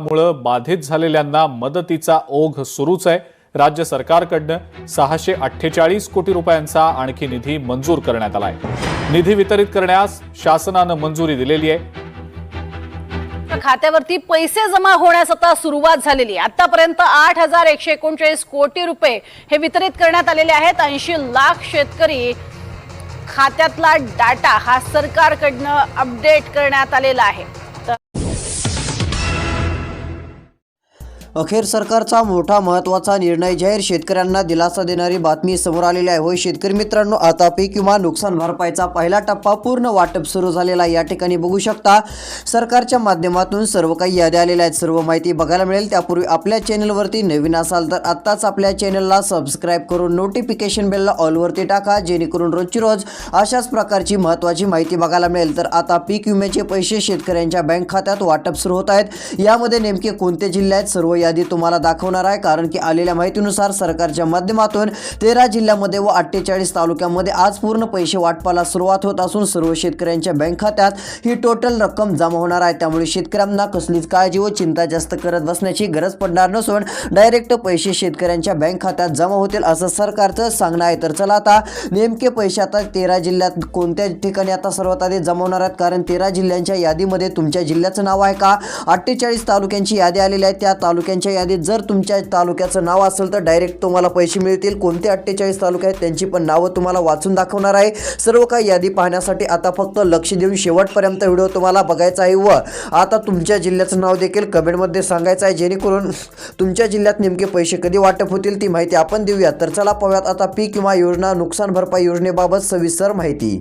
मुळं बाधित झालेल्यांना मदतीचा ओघ सुरूच आहे. राज्य सरकारकडनं सहाशे अठ्ठेचाळीस कोटी रुपयांचा आणखी निधी मंजूर करण्यात आलाय. निधी वितरित करण्यास शासनानं मंजुरी दिलेली आहे. खात्यावरती पैसे जमा होण्यास आता सुरुवात झालेली आहे. आतापर्यंत आठ हजार एकशे एकोणचाळीस कोटी रुपये हे वितरित करण्यात आलेले आहेत. ऐंशी लाख शेतकरी खात्यातला डाटा हा सरकारकडनं अपडेट करण्यात आलेला आहे. अखेर सरकारचा मोठा महत्त्वाचा निर्णय जाहीर. शेतकऱ्यांना दिलासा देणारी बातमी समोर आलेली आहे. होय शेतकरी मित्रांनो आता पीक विमा नुकसान भरपाईचा पहिला टप्पा पूर्ण वाटप सुरू झालेला या ठिकाणी बघू शकता सरकारच्या माध्यमातून सर्व काही याद्या आलेल्या आहेत. सर्व माहिती बघायला मिळेल. त्यापूर्वी आपल्या चॅनलवरती नवीन असाल तर आत्ताच आपल्या चॅनलला सबस्क्राईब करून नोटिफिकेशन बेलला ऑलवरती टाका जेणेकरून रोजची रोज अशाच प्रकारची महत्त्वाची माहिती बघायला मिळेल. तर आता पीक विम्याचे पैसे शेतकऱ्यांच्या बँक खात्यात वाटप सुरू होत आहेत. यामध्ये नेमके कोणते जिल्हे आहेत? सर्व यादी तुम्हाला दाखवणार आहे कारण की आलेल्या माहितीनुसार सरकारच्या माध्यमातून तेरा जिल्ह्यामध्ये व अठ्ठेचाळीस तालुक्यामध्ये आज पूर्ण पैसे वाटपाला सुरुवात होत असून सर्व शेतकऱ्यांच्या बँक खात्यात ही टोटल रक्कम जमा होणार आहे. त्यामुळे शेतकऱ्यांना कसलीच काळजी व चिंता जास्त करत बसण्याची गरज पडणार नसून डायरेक्ट पैसे शेतकऱ्यांच्या बँक खात्यात जमा होतील असं सरकारचं सांगणं आहे. तर चला आता नेमके पैसे आता तेरा जिल्ह्यात कोणत्या ठिकाणी आता सर्वात आधी जमा होणार आहेत? कारण तेरा जिल्ह्यांच्या यादीमध्ये तुमच्या जिल्ह्याचं नाव आहे का? अठ्ठेचाळीस तालुक्यांची यादी आलेली आहे. त्या तालुक्यांच्या यादीत जर तुमच्या तालुक्याचं नाव असेल तर डायरेक्ट तुम्हाला पैसे मिळतील. कोणते अठ्ठेचाळीस तालुके आहेत त्यांची पण नावं तुम्हाला वाचून दाखवणार आहे. सर्व काही यादी पाहण्यासाठी आता फक्त लक्ष देऊन शेवटपर्यंत व्हिडिओ तुम्हाला बघायचा आहे व आता तुमच्या जिल्ह्याचं नाव देखील कमेंटमध्ये सांगायचं आहे. जेणेकरून तुमच्या जिल्ह्यात नेमके पैसे कधी वाटप होतील ती माहिती आपण देऊया. तर चला पाहूयात आता पीक विमा योजना नुकसान भरपाई योजनेबाबत सविस्तर माहिती.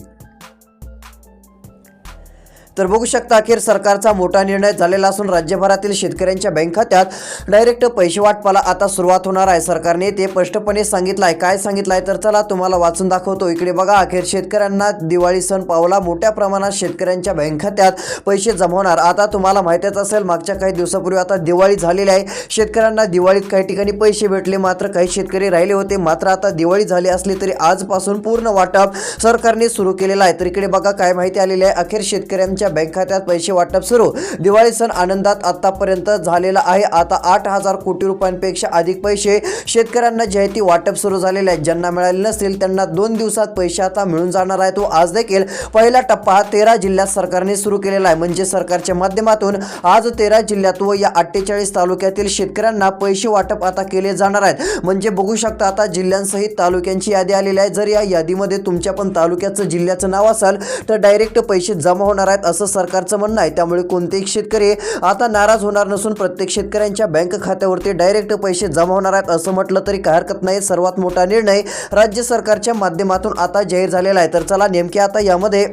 तर बघू शकता अखेर सरकारचा मोठा निर्णय झालेला असून राज्यभरातील शेतकऱ्यांच्या बँक खात्यात डायरेक्ट पैसे वाटपाला आता सुरुवात होणार आहे. सरकारने ते स्पष्टपणे सांगितलं आहे काय सांगितलं आहे तर चला तुम्हाला वाचून दाखवतो. इकडे बघा अखेर शेतकऱ्यांना दिवाळी सण पावला. मोठ्या प्रमाणात शेतकऱ्यांच्या बँक खात्यात पैसे जमवणार. आता तुम्हाला माहितीच असेल मागच्या काही दिवसापूर्वी आता दिवाळी झालेली आहे. शेतकऱ्यांना दिवाळीत काही ठिकाणी पैसे भेटले मात्र काही शेतकरी राहिले होते. मात्र आता दिवाळी झाली असली तरी आजपासून पूर्ण वाटप सरकारने सुरू केलेलं आहे. तर इकडे बघा काय माहिती आलेली आहे. अखेर शेतकऱ्यांच्या बँक खात्यात पैसे वाटप सुरू. दिवाळी सण आनंदात आतापर्यंत झालेला आहे. आता आठ हजार कोटी रुपयांपेक्षा अधिक पैसे शेतकऱ्यांना जे वाटप सुरू झालेले आहेत. ज्यांना मिळाले नसतील त्यांना दोन दिवसात पैसे आता मिळून जाणार आहे तो आज देखील पहिला टप्पा तेरा जिल्ह्यात सरकारने सुरू केलेला आहे. म्हणजे सरकारच्या माध्यमातून आज तेरा जिल्ह्यात व या अठ्ठेचाळीस तालुक्यातील शेतकऱ्यांना पैसे वाटप आता केले जाणार आहेत. म्हणजे बघू शकता आता जिल्ह्यांसहित तालुक्यांची यादी आलेली आहे. जर या यादीमध्ये तुमच्या पण तालुक्याचं जिल्ह्याचं नाव असेल तर डायरेक्ट पैसे जमा होणार आहेत असं सरकारचं म्हणणं आहे. त्यामुळे कोणतेही शेतकरी आता नाराज होणार नसून प्रत्येक शेतकऱ्यांच्या बँक खात्यावरती डायरेक्ट पैसे जमा होणार आहेत असं म्हटलं तरी काय हरकत नाही. सर्वात मोठा निर्णय राज्य सरकारच्या माध्यमातून आता जाहीर झालेला आहे. तर चला नेमके आता यामध्ये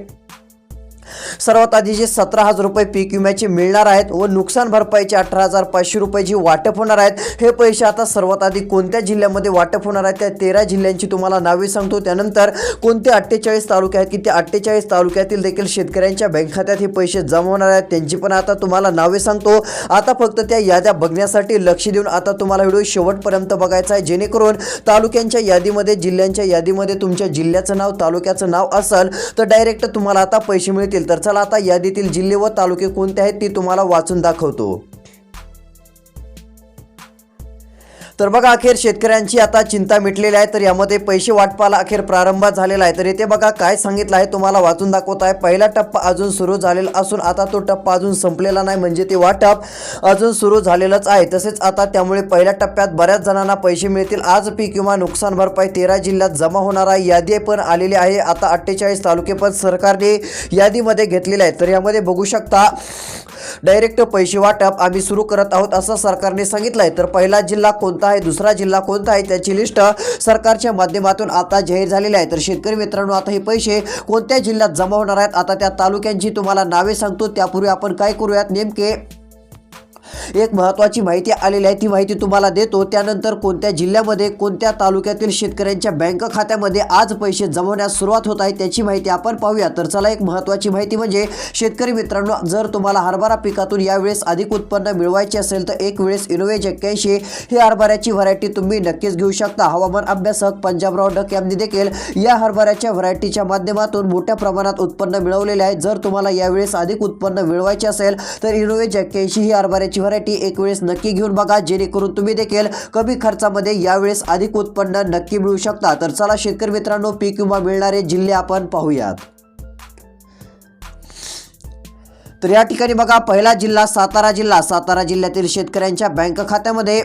सर्वात आधी जे सतरा हजार रुपये पीक विम्याचे मिळणार आहेत व नुकसान भरपाईचे अठरा हजार पाचशे रुपये जी वाटप होणार आहेत हे पैसे आता सर्वात आधी कोणत्या जिल्ह्यामध्ये वाटप होणार आहेत त्या तेरा जिल्ह्यांची तुम्हाला नावे सांगतो. त्यानंतर कोणते अठ्ठेचाळीस तालुके आहेत की त्या अठ्ठेचाळीस तालुक्यातील देखील शेतकऱ्यांच्या बँक खात्यात हे पैसे जमा होणार आहेत त्यांची पण आता तुम्हाला नावे सांगतो. आता फक्त त्या याद्या बघण्यासाठी लक्ष देऊन आता तुम्हाला व्हिडिओ शेवटपर्यंत बघायचा आहे. जेणेकरून तालुक्यांच्या यादीमध्ये जिल्ह्यांच्या यादीमध्ये तुमच्या जिल्ह्याचं नाव तालुक्याचं नाव असेल तर डायरेक्ट तुम्हाला आता पैसे मिळतील. तर चला आता यादीतील जिल्हे व तालुके कोणते आहेत ते तुम्हाला वाचून दाखवतो. तर बघा अखेर शेतकऱ्यांची आता चिंता मिटलेली आहे तर यामध्ये पैसे वाटपाला अखेर प्रारंभ झालेला आहे. तर येथे बघा काय सांगितलं आहे तुम्हाला वाचून दाखवत आहे. पहिला टप्पा अजून सुरू झालेला असून आता तो टप्पा अजून संपलेला नाही म्हणजे ते वाटप अजून सुरू झालेलंच आहे. तसेच आता त्यामुळे पहिल्या टप्प्यात बऱ्याच जणांना पैसे मिळतील. आज पीक किंवा नुकसान भरपाई तेरा जिल्ह्यात जमा होणार आहे. यादी पण आलेली आहे. आता अठ्ठेचाळीस तालुके पण सरकारने यादीमध्ये घेतलेले आहे. तर यामध्ये बघू शकता डायरेक्ट पैसे वाटप आम्ही सुरू करत आहोत असं सरकारने सांगितलं आहे तर पहिला जिल्हा कोणता आहे? दुसरा जिल्हा कोणता आहे? त्याची लिस्ट सरकारच्या माध्यमातून आता जाहीर झालेली आहे. तर शेतकरी मित्रांनो आता हे पैसे कोणत्या जिल्ह्यात जमा होणार आहेत? आता त्या तालुक्यांची तुम्हाला नावे सांगतो. त्यापूर्वी आपण काय करूयात? नेमके एक महत्त्वाची माहिती आलेली आहे. ती माहिती तुम्हाला देतो. त्यानंतर कोणत्या जिल्ह्यामध्ये कोणत्या तालुक्यातील शेतकऱ्यांच्या बँक खात्यामध्ये आज पैसे जमवण्यास सुरुवात होत आहे त्याची माहिती आपण पाहूया. तर चला एक महत्त्वाची माहिती म्हणजे शेतकरी मित्रांनो जर तुम्हाला हरभरा पिकातून यावेळेस अधिक उत्पन्न मिळवायचे असेल तर एक वेळेस इनोवेज एक्क्याऐंशी ही हरभऱ्याची व्हरायटी तुम्ही नक्कीच घेऊ शकता. हवामान अभ्यासक पंजाबराव डक यांनी देखील या हरभऱ्याच्या व्हरायटीच्या माध्यमातून मोठ्या प्रमाणात उत्पन्न मिळवलेले आहे. जर तुम्हाला यावेळेस अधिक उत्पन्न मिळवायचे असेल तर इनोवेज एक्क्याऐंशी ही हरभऱ्याची व्हरायटी व्हरायटी एक वेळेस नक्की घेऊन बघा जेणेकरून तुम्ही देखील कमी खर्चामध्ये यावेळेस अधिक उत्पन्न नक्की मिळू शकता. तर चला शेतकरी मित्रांनो पीक विमा मिळणारे जिल्हे आपण पाहूयात. तर या ठिकाणी बघा पहिला जिल्हा सातारा जिल्हा. सातारा जिल्ह्यातील शेतकऱ्यांच्या बँक खात्यामध्ये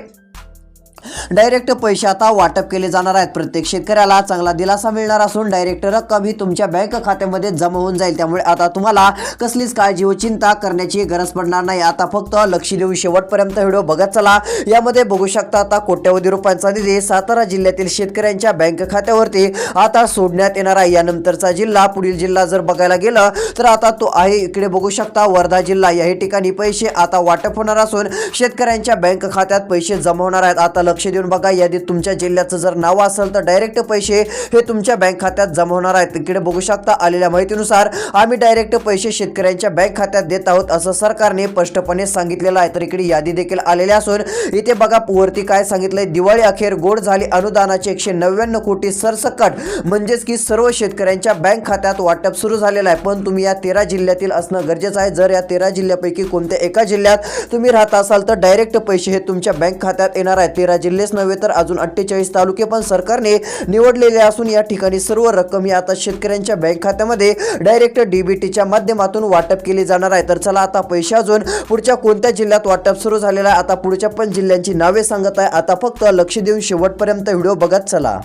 डायरेक्ट पैसे आता वाटप केले जाणार आहेत. प्रत्येक शेतकऱ्याला चांगला दिलासा मिळणार असून डायरेक्ट रक्कम ही तुमच्या बँक खात्यामध्ये जमा होऊन जाईल. त्यामुळे आता तुम्हाला कसलीच काळजी व चिंता करण्याची गरज पडणार नाही. आता फक्त लक्ष देऊन शेवटपर्यंत व्हिडिओ बघत चला. यामध्ये बघू शकता आता कोट्यवधी रुपयांचा निधी सातारा जिल्ह्यातील शेतकऱ्यांच्या बँक खात्यावरती आता सोडण्यात येणार आहे. यानंतरचा जिल्हा पुढील जिल्हा जर बघायला गेलं तर आता तो आहे. इकडे बघू शकता वर्धा जिल्हा. याही ठिकाणी पैसे आता वाटप होणार असून शेतकऱ्यांच्या बँक खात्यात पैसे जमा होणार आहेत. आता लक्ष देऊन बघा यादीत तुमच्या जिल्ह्याचं जर नाव असेल तर डायरेक्ट पैसे हे तुमच्या बँक खात्यात जमा होणार आहेत. तिकडे बघू शकता आलेल्या माहितीनुसार आम्ही डायरेक्ट पैसे शेतकऱ्यांच्या बँक खात्यात देत आहोत असं सरकारने स्पष्टपणे सांगितलेलं आहे. तर इकडे यादी देखील आलेली असून इथे बघा वरती काय सांगितलंय दिवाळी अखेर गोड झाली अनुदानाचे एकशे नव्याण्णव कोटी सरसकट म्हणजेच की सर्व शेतकऱ्यांच्या बँक खात्यात वाटप सुरू झालेलं आहे. पण तुम्ही या तेरा जिल्ह्यातील असणं गरजेचं आहे. जर या तेरा जिल्ह्यापैकी कोणत्या एका जिल्ह्यात तुम्ही राहत असाल तर डायरेक्ट पैसे हे तुमच्या बँक खात्यात येणार आहे तेरा जिल्हेच नव्हे तर अजून अठ्ठेचाळीस तालुके पण सरकारने निवडलेले असून या ठिकाणी सर्व रक्कम ही आता शेतकऱ्यांच्या बँक खात्यामध्ये डायरेक्ट डीबीटीच्या माध्यमातून वाटप केली जाणार आहे. तर चला आता पैसे अजून पुढच्या कोणत्या जिल्ह्यात वाटप सुरू झालेलं आहे आता पुढच्या पण जिल्ह्यांची नावे सांगत आहे. आता फक्त लक्ष देऊन शेवटपर्यंत व्हिडिओ बघत चला.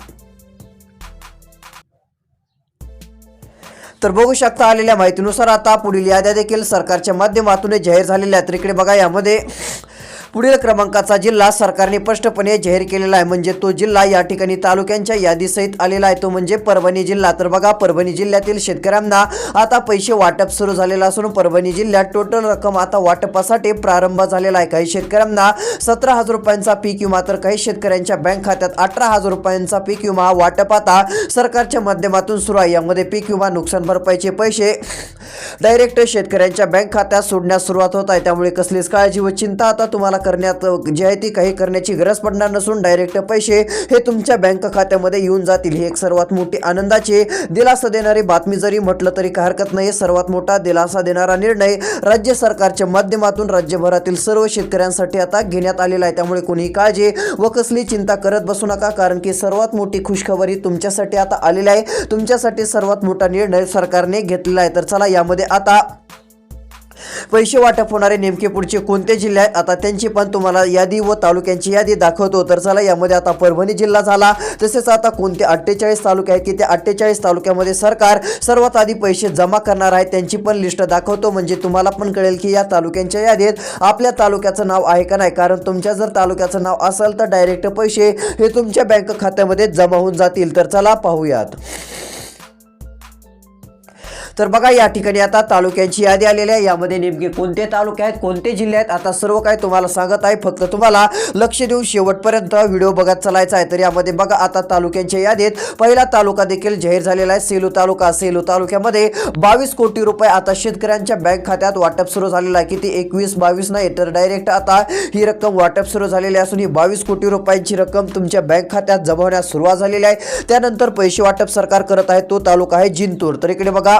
तर बघू शकता आलेल्या माहितीनुसार आता पुढील याद्या देखील सरकारच्या माध्यमातून जाहीर झालेल्या आहेत. तर इकडे बघा यामध्ये पुढील क्रमांकाचा जिल्हा सरकारने स्पष्टपणे जाहीर केलेला आहे. म्हणजे तो जिल्हा या ठिकाणी तालुक्यांच्या यादीसहित आलेला आहे. तो म्हणजे परभणी जिल्हा. तर बघा परभणी जिल्ह्यातील शेतकऱ्यांना आता पैसे वाटप सुरू झालेला असून परभणी जिल्ह्यात टोटल रक्कम आता वाटपासाठी प्रारंभ झालेला आहे. काही शेतकऱ्यांना सतरा हजार रुपयांचा पीक विमा तर काही शेतकऱ्यांच्या बँक खात्यात अठरा हजार रुपयांचा पीक विमा वाटप आता सरकारच्या माध्यमातून सुरू आहे. यामध्ये पीक विमा नुकसान भरपाईचे पैसे डायरेक्ट शेतकऱ्यांच्या बँक खात्यात सोडण्यास सुरुवात होत आहे. त्यामुळे कसलीच काळजी व चिंता आता तुम्हाला करण्यात जी आहे ती काही करण्याची गरज पडणार नसून डायरेक्ट पैसे हे तुमच्या बँक खात्यामध्ये येऊन जातील. ही एक सर्वात मोठी आनंदाची दिलासा देणारी बातमी जरी म्हटलं तरी काही हरकत नाही. सर्वात मोठा दिलासा देणारा निर्णय राज्य सरकारच्या माध्यमातून राज्यभरातील सर्व शेतकऱ्यांसाठी आता घेण्यात आलेला आहे. त्यामुळे कोणी काळजी व कसली चिंता करत बसू नका कारण की सर्वात मोठी खुशखबरी तुमच्यासाठी आता आलेली आहे. तुमच्यासाठी सर्वात मोठा निर्णय सरकारने घेतलेला आहे. तर चला यामध्ये आता पैसे वाटप होणारे नेमके पुढचे कोणते जिल्हे आहेत आता त्यांची पण तुम्हाला यादी व तालुक्यांची यादी दाखवतो. तर चला यामध्ये आता परभणी जिल्हा झाला. तसेच आता कोणते अठ्ठेचाळीस तालुके आहेत की त्या अठ्ठेचाळीस तालुक्यामध्ये सरकार सर्वात आधी पैसे जमा करणार आहे त्यांची पण लिस्ट दाखवतो. म्हणजे तुम्हाला पण कळेल की या तालुक्यांच्या यादीत आपल्या तालुक्याचं नाव आहे का नाही. कारण तुमच्या जर तालुक्याचं नाव असेल तर डायरेक्ट पैसे हे तुमच्या बँक खात्यामध्ये जमा होऊन जातील. तर चला पाहूयात. तर बघा या ठिकाणी आता तालुक्यांची यादी आलेली आहे. यामध्ये नेमके कोणते तालुके आहेत कोणते जिल्हे आहेत? आता सर्व काय तुम्हाला सांगत आहे. फक्त तुम्हाला लक्ष देऊन शेवटपर्यंत व्हिडिओ बघत चालायचा आहे. तर यामध्ये बघा आता तालुक्यांच्या यादीत पहिला तालुका देखील जाहीर झालेला आहे. सेलू तालुका सेलू तालुक्यामध्ये बावीस कोटी रुपये आता शेतकऱ्यांच्या बँक खात्यात वाटप सुरू झालेलं आहे. किती? एकवीस बावीस नाही तर डायरेक्ट आता ही रक्कम वाटप सुरू झालेली असून ही बावीस कोटी रुपयांची रक्कम तुमच्या बँक खात्यात जमा होण्यास सुरुवात झालेली आहे. त्यानंतर पैसे वाटप सरकार करत आहे. तो तालुका आहे जिंतूर. तर इकडे बघा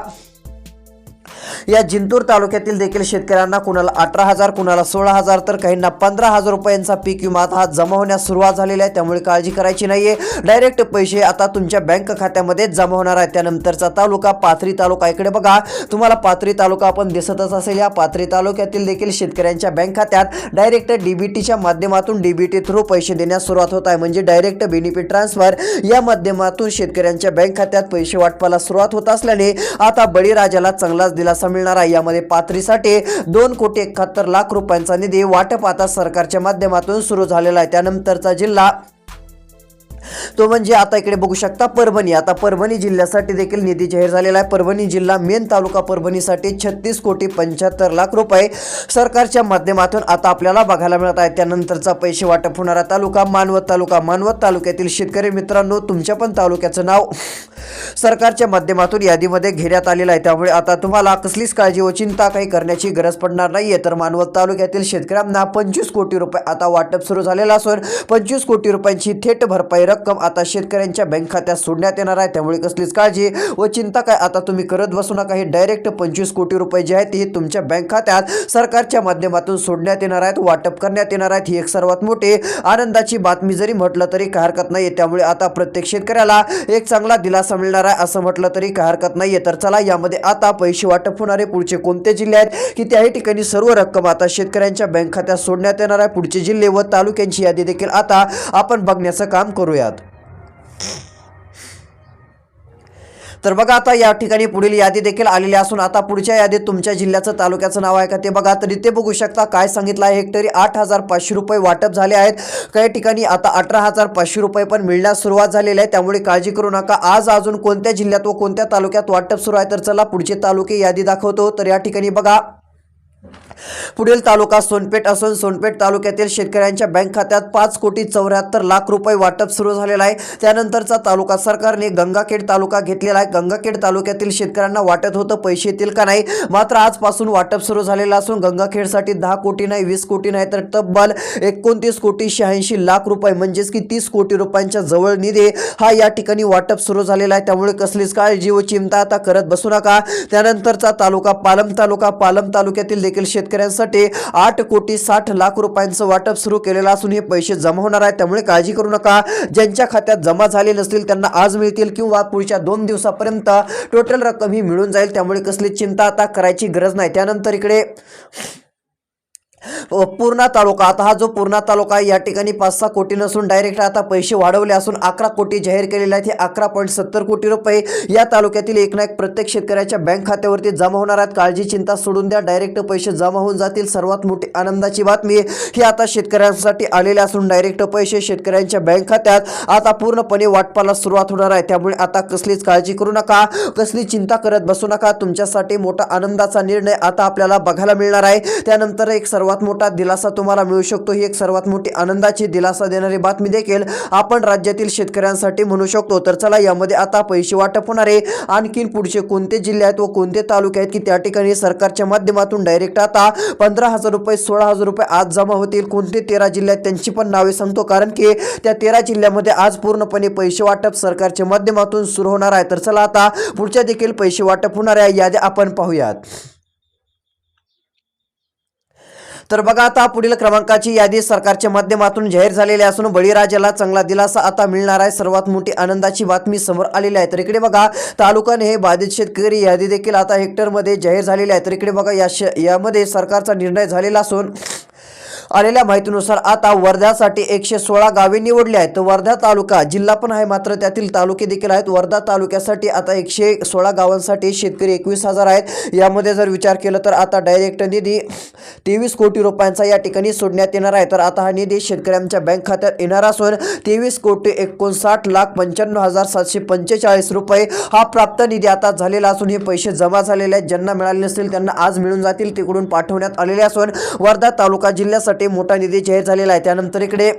या जिंतूर तालुक्यातील देखील शेतकऱ्यांना कुणाला अठरा हजार कुणाला सोळा हजार तर काहींना पंधरा हजार रुपयांचा पीक विमा हा जमा होण्यास सुरुवात झालेली आहे. त्यामुळे काळजी करायची नाहीये. डायरेक्ट पैसे आता तुमच्या बँक खात्यामध्ये जमा होणार आहे त्यानंतरचा तालुका पाथरी तालुका इकडे बघा. तुम्हाला पाथरी तालुका आपण दिसतच असेल. या पाथरी तालुक्यातील देखील शेतकऱ्यांच्या बँक खात्यात डायरेक्ट डीबीटीच्या माध्यमातून डीबीटी थ्रू पैसे देण्यास सुरुवात होत आहे. म्हणजे डायरेक्ट बेनिफिट ट्रान्सफर या माध्यमातून शेतकऱ्यांच्या बँक खात्यात पैसे वाटपाला सुरुवात होत असल्याने आता बळीराजाला चांगलाच दिला दिलासा मिळणार आहे. यामध्ये पाथरीसाठी दोन कोटी एकाहत्तर लाख रुपयांचा निधी वाटप आता सरकारच्या माध्यमातून सुरू झालेला आहे. त्यानंतरचा जिल्हा तो म्हणजे आता इकडे बघू शकता परभणी. आता परभणी जिल्ह्यासाठी देखील निधी जाहीर झालेला आहे. परभणी जिल्हा मेन तालुका परभणीसाठी छत्तीस कोटी पंच्याहत्तर लाख रुपये सरकारच्या माध्यमातून आता आपल्याला बघायला मिळत आहे त्यानंतरचा पैसे वाटप होणारा तालुका मानवत तालुका मानवत तालुक्यातील शेतकरी मित्रांनो तुमच्या पण तालुक्याचं नाव सरकारच्या माध्यमातून यादीमध्ये घेण्यात आलेलं आहे. त्यामुळे आता तुम्हाला कसलीच काळजी व चिंता काही करण्याची गरज पडणार नाहीये. तर मानवत तालुक्यातील शेतकऱ्यांना पंचवीस कोटी रुपये आता वाटप सुरू झालेलं असून पंचवीस कोटी रुपयांची थेट भरपाई रक्कम आता शेतकऱ्यांच्या बँक खात्यात सोडण्यात येणार आहे. त्यामुळे कसलीच काळजी व चिंता काय आता तुम्ही करत बसू नका. हे डायरेक्ट पंचवीस कोटी रुपये जे आहेत हे तुमच्या बँक खात्यात सरकारच्या माध्यमातून सोडण्यात येणार आहेत वाटप करण्यात येणार आहेत. ही एक सर्वात मोठी आनंदाची बातमी जरी म्हटलं तरी काय हरकत नाही त्यामुळे आता प्रत्येक शेतकऱ्याला एक चांगला दिलासा मिळणार आहे असं म्हटलं तरी काय हरकत नाहीये. तर चला यामध्ये आता पैसे वाटप होणारे. पुढचे कोणते जिल्हे आहेत? की त्याही ठिकाणी सर्व रक्कम आता शेतकऱ्यांच्या बँक खात्यात सोडण्यात येणार आहे. पुढचे जिल्हे व तालुक्यांची यादी देखील आता आपण बघण्याचं काम करूया. आहात तर बघा आता या ठिकाणी पुढील यादी देखील आलेली असून आता पुढच्या यादीत तुमच्या जिल्ह्याचं तालुक्याचं नाव आहे का ते बघा. तर इथे बघू शकता काय सांगितलं आहे. हेक्टरी आठ हजार पाचशे रुपये वाटप झाले आहेत. काही ठिकाणी आता अठरा हजार पाचशे रुपये पण मिळण्यास सुरुवात झालेली आहे. त्यामुळे काळजी करू नका. आज अजून कोणत्या जिल्ह्यात व कोणत्या तालुक्यात वाटप सुरू आहे? तर चला पुढचे तालुके यादी दाखवतो. तर या ठिकाणी बघा. पुढील तालुका सोनपेठ असून सोनपेठ तालुक्यातील शेतकऱ्यांच्या बँक खात्यात पाच कोटी चौऱ्याहत्तर लाख रुपये वाटप सुरू झालेला आहे. त्यानंतरचा तालुका सरकारने गंगाखेड तालुका घेतलेला आहे. गंगाखेड तालुक्यातील शेतकऱ्यांना वाटत होतं पैसे येतील का नाही? मात्र आजपासून वाटप सुरू झालेलं असून गंगाखेडसाठी दहा कोटी नाही वीस कोटी नाही तर तब्बल एकोणतीस कोटी शहाऐंशी लाख रुपये म्हणजेच की तीस कोटी रुपयांच्या जवळ निधी हा या ठिकाणी वाटप सुरू झालेला आहे. त्यामुळे कसलीच काळजी व चिंता आता करत बसू नका. त्यानंतरचा तालुका पालम तालुका पालम तालुक्यातील देखील शेतकऱ्यांसाठी आठ कोटी साठ लाख रुपयांचं वाटप सुरू केलेलं असून हे पैसे जमा होणार आहे त्यामुळे काळजी करू नका. ज्यांच्या खात्यात जमा झाले नसतील त्यांना आज मिळतील किंवा पुढच्या दोन दिवसापर्यंत टोटल रक्कम ही मिळून जाईल. त्यामुळे कसली चिंता आता करायची गरज नाही. त्यानंतर इकडे पूर्णा तालुका. आता हा जो पूर्णा तालुका आहे या ठिकाणी पाच सहा कोटी नसून डायरेक्ट आता पैसे वाढवले असून अकरा कोटी जाहीर केलेले आहेत. हे अकरा पॉईंट सत्तर कोटी रुपये या तालुक्यातील एक ना एक प्रत्येक शेतकऱ्याच्या बँक खात्यावरती जमा होणार आहेत. काळजी चिंता सोडून द्या. डायरेक्ट पैसे जमा होऊन जातील. सर्वात मोठी आनंदाची बातमी ही आता शेतकऱ्यांसाठी आलेली असून डायरेक्ट पैसे शेतकऱ्यांच्या बँक खात्यात आता पूर्णपणे वाटपाला सुरुवात होणार आहे. त्यामुळे आता कसलीच काळजी करू नका. कसली चिंता करत बसू नका. तुमच्यासाठी मोठा आनंदाचा निर्णय आता आपल्याला बघायला मिळणार आहे. त्यानंतर एक सर्वात मोठा दिलासा तुम्हाला मिळू शकतो. ही एक सर्वात मोठी आनंदाची दिलासा देणारी बातमी देखील आपण राज्यातील शेतकऱ्यांसाठी म्हणू शकतो. तर चला यामध्ये आता पैसे वाटप होणारे आणखीन पुढचे कोणते जिल्हे आहेत व कोणते तालुके आहेत की त्या ठिकाणी सरकारच्या माध्यमातून डायरेक्ट आता पंधरा हजार रुपये सोळा हजार रुपये आज जमा होतील? कोणते तेरा जिल्हे आहेत त्यांची पण नावे सांगतो. कारण की त्या तेरा जिल्ह्यामध्ये आज पूर्णपणे पैसे वाटप सरकारच्या माध्यमातून सुरू होणार आहे. तर चला आता पुढच्या देखील पैसे वाटप होणाऱ्या याद्या आपण पाहूयात. तर बघा आता पुढील क्रमांकाची यादी सरकारच्या माध्यमातून जाहीर झालेली असून बळीराजाला चांगला दिलासा आता मिळणार आहे. सर्वात मोठी आनंदाची बातमी समोर आलेली आहे. तर इकडे बघा तालुकाने हे बाधित शेतकरी यादी देखील आता हेक्टरमध्ये जाहीर झालेली आहे. तर इकडे बघा या श यामध्ये सरकारचा निर्णय झालेला असून आलेल्या माहितीनुसार आता वर्ध्यासाठी एकशे सोळा गावे निवडली आहेत. तर वर्धा तालुका जिल्हा पण आहे मात्र त्यातील तालुके देखील आहेत. वर्धा तालुक्यासाठी आता एकशे सोळा गावांसाठी शेतकरी एकवीस हजार आहेत. यामध्ये जर विचार केला तर आता डायरेक्ट निधी तेवीस कोटी रुपयांचा या ठिकाणी सोडण्यात येणार आहे. तर आता हा निधी शेतकऱ्यांच्या बँक खात्यात येणार असून तेवीस कोटी एकोणसाठ लाख पंच्याण्णव हजार सातशे पंचेचाळीस रुपये हा प्राप्त निधी आता झालेला असून हे पैसे जमा झालेले आहेत. ज्यांना मिळाले नसतील त्यांना आज मिळून जातील तिकडून पाठवण्यात आलेले असून वर्धा तालुका जिल्ह्यासाठी मोठा निधी जाहीर झालेला आहे. त्यानंतर इकडे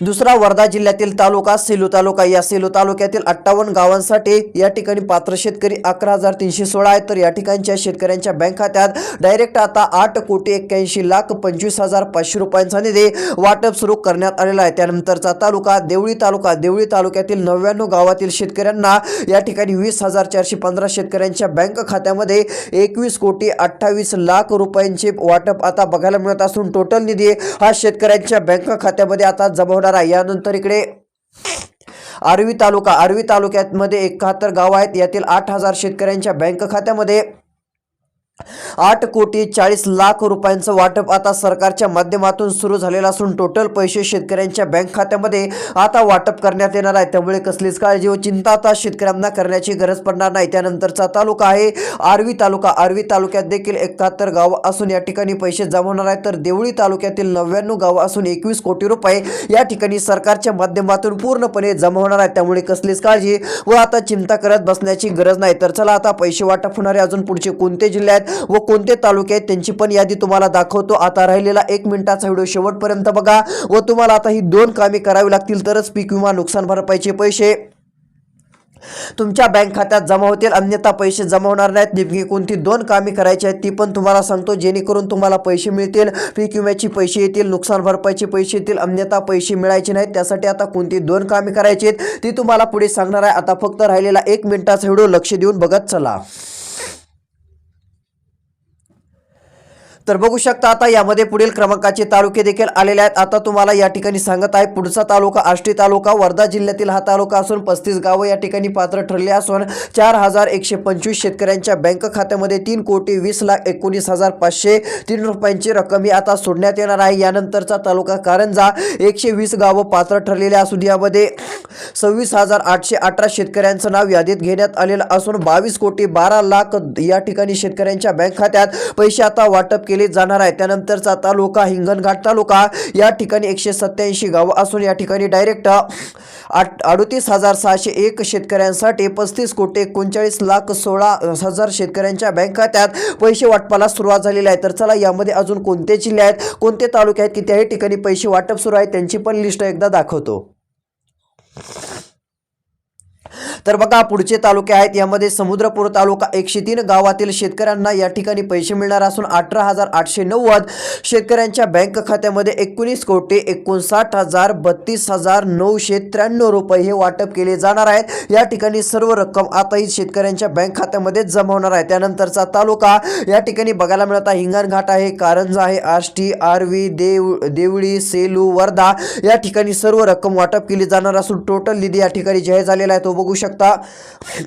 दुसरा वर्धा जिल्ह्यातील तालुका सेलू तालुका. या सेलू तालुक्यातील अठ्ठावन्न गावांसाठी या ठिकाणी पात्र शेतकरी अकरा हजार तीनशे सोळा आहेत. तर या ठिकाणच्या शेतकऱ्यांच्या बँक खात्यात डायरेक्ट आता आठ कोटी एक्क्याऐंशी लाख पंचवीस हजार पाचशे रुपयांचा निधी वाटप सुरू करण्यात आलेला आहे. त्यानंतरचा तालुका देवळी तालुका. देवळी तालुक्यातील नव्याण्णव गावातील शेतकऱ्यांना या ठिकाणी वीस हजार चारशे पंधरा शेतकऱ्यांच्या बँक खात्यामध्ये एकवीस कोटी अठ्ठावीस लाख रुपयांचे वाटप आता बघायला मिळत असून टोटल निधी हा शेतकऱ्यांच्या बँक खात्यामध्ये आता जमवणार जाणार आहे यानंतर इकडे आर्वी तालुका आर्वी तालुक्यामध्ये एकाहत्तर गाव आहेत. यातील आठ हजार शेतकऱ्यांच्या बँक खात्यामध्ये आठ कोटी चाळीस लाख रुपयांचं वाटप आता सरकारच्या माध्यमातून सुरू झालेलं असून टोटल पैसे शेतकऱ्यांच्या बँक खात्यामध्ये आता वाटप करण्यात येणार आहे. त्यामुळे कसलीच काळजी व चिंता आता शेतकऱ्यांना करण्याची गरज पडणार नाही. त्यानंतरचा तालुका आहे आर्वी तालुका. आर्वी तालुक्यात देखील एकाहत्तर गावं असून या ठिकाणी पैसे जमा होणार आहेत. तर देवळी तालुक्यातील नव्याण्णव गावं असून एकवीस कोटी रुपये या ठिकाणी सरकारच्या माध्यमातून पूर्णपणे जमा होणार आहे त्यामुळे कसलीच काळजी व आता चिंता करत बसण्याची गरज नाही. तर चला आता पैसे वाटप होणारे अजून पुढचे कोणते जिल्हे आहेत? व कोणते तालुके आहेत त्यांची पण यादी तुम्हाला दाखवतो. आता राहिलेला एक मिनिटाचा व्हिडिओ शेवटपर्यंत बघा. व तुम्हाला आता ही दोन कामे करावी लागतील तरच पीक विमा नुकसान भरपाईचे पैसे तुमच्या बँक खात्यात जमा होतील. अन्यथा पैसे जमा होणार नाहीत. नेमकी कोणती दोन कामे करायची आहेत ती पण तुम्हाला सांगतो. जेणेकरून तुम्हाला पैसे मिळतील. पीक विम्याची पैसे येतील. नुकसान भरपाईचे पैसे येतील. अन्यथा पैसे मिळायचे नाहीत. त्यासाठी आता कोणती दोन कामे करायची आहेत ती तुम्हाला पुढे सांगणार आहे. आता फक्त राहिलेला एक मिनिटाचा व्हिडिओ लक्ष देऊन बघत चला. तर बघू शकता आता यामध्ये पुढील क्रमांकाचे तालुके देखील आलेले आहेत. आता तुम्हाला या ठिकाणी सांगत आहे पुढचा तालुका आष्टी तालुका वर्धा जिल्ह्यातील हा तालुका असून पस्तीस गावं या ठिकाणी पात्र ठरले असून चार हजार एकशे पंचवीस शेतकऱ्यांच्या बँक खात्यामध्ये तीन कोटी वीस लाख एकोणीस हजार पाचशे तीन रुपयांची रक्कम ही आता सोडण्यात येणार आहे. यानंतरचा तालुका कारंजा एकशे वीस गावं पात्र ठरलेले असून यामध्ये सव्वीस हजार आठशे अठरा शेतकऱ्यांचं नाव यादीत घेण्यात आलेलं असून बावीस कोटी बारा लाख या ठिकाणी शेतकऱ्यांच्या बँक खात्यात पैसे आता वाटप केले जाणार आहे. त्यानंतरचा तालुका हिंगणघाट तालुका या ठिकाणी एकशे सत्याऐंशी गावं असून या ठिकाणी डायरेक्ट आठ अडतीस हजार सहाशे एक शेतकऱ्यांसाठी पस्तीस कोटी एकोणचाळीस लाख सोळा हजार शेतकऱ्यांच्या बँक खात्यात पैसे वाटपाला सुरुवात झालेली आहे. तर चला यामध्ये अजून कोणते जिल्हे आहेत कोणते तालुके आहेत की त्याही ठिकाणी पैसे वाटप सुरू आहे त्यांची पण लिस्ट एकदा दाखवतो. तर बघा पुढचे तालुके आहेत. यामध्ये समुद्रपूर तालुका एकशे तीन गावातील शेतकऱ्यांना या ठिकाणी पैसे मिळणार असून अठरा हजार आठशे नव्वद शेतकऱ्यांच्या बँक खात्यामध्ये एकोणीस कोटी एकोणसाठ हजार बत्तीस हजार नऊशे त्र्याण्णव रुपये हे वाटप केले जाणार आहेत. या ठिकाणी सर्व रक्कम आताही शेतकऱ्यांच्या बँक खात्यामध्ये जमा होणार आहे. त्यानंतरचा तालुका या ठिकाणी बघायला मिळत आहे हिंगणघाट आहे कारंजा आहे आष्टी आर्वी देव देवळी सेलू वर्धा या ठिकाणी सर्व रक्कम वाटप केली जाणार असून टोटल निधी या ठिकाणी जाहीर झालेला आहे. तो बघू शकता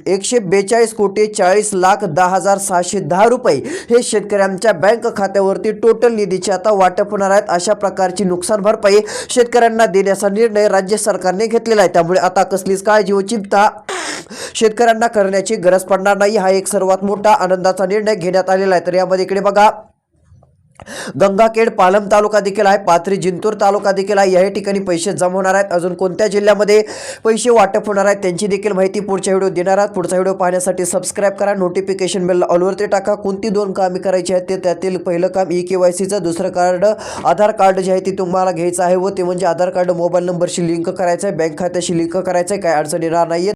एकशे बेचाळीस कोटी चाळीस लाख दहा हजार सहाशे दहा रुपये हे शेतकऱ्यांच्या बँक खात्यावरती टोटल निधीचे आता वाटप होणार आहेत. अशा प्रकारची नुकसान भरपाई शेतकऱ्यांना देण्याचा निर्णय राज्य सरकारने घेतलेला आहे. त्यामुळे आता कसलीच काळजी व चिंता शेतकऱ्यांना करण्याची गरज पडणार नाही. हा एक सर्वात मोठा आनंदाचा निर्णय घेण्यात आलेला आहे. तर यामध्ये इकडे बघा. गंगाखेड पालम तालुका देखील आहे पाथरी जिंतूर तालुका देखील आहे. याही ठिकाणी पैसे जमा होणार आहेत. अजून कोणत्या जिल्ह्यामध्ये पैसे वाटप होणार आहेत त्यांची देखील माहिती पुढच्या व्हिडिओ देणार आहात. पुढचा व्हिडिओ पाहण्यासाठी सबस्क्राईब करा नोटिफिकेशन बेल ऑलवरती टाका. कोणती दोन कामे करायची आहेत ते त्यातील पहिलं काम ई के वाय सीचं दुसरं कार्ड आधार कार्ड जे आहे ते तुम्हाला घ्यायचं आहे व ते म्हणजे आधार कार्ड मोबाईल नंबरशी लिंक करायचं आहे. बँक खात्याशी लिंक करायचं आहे. काय अडचण येणार नाही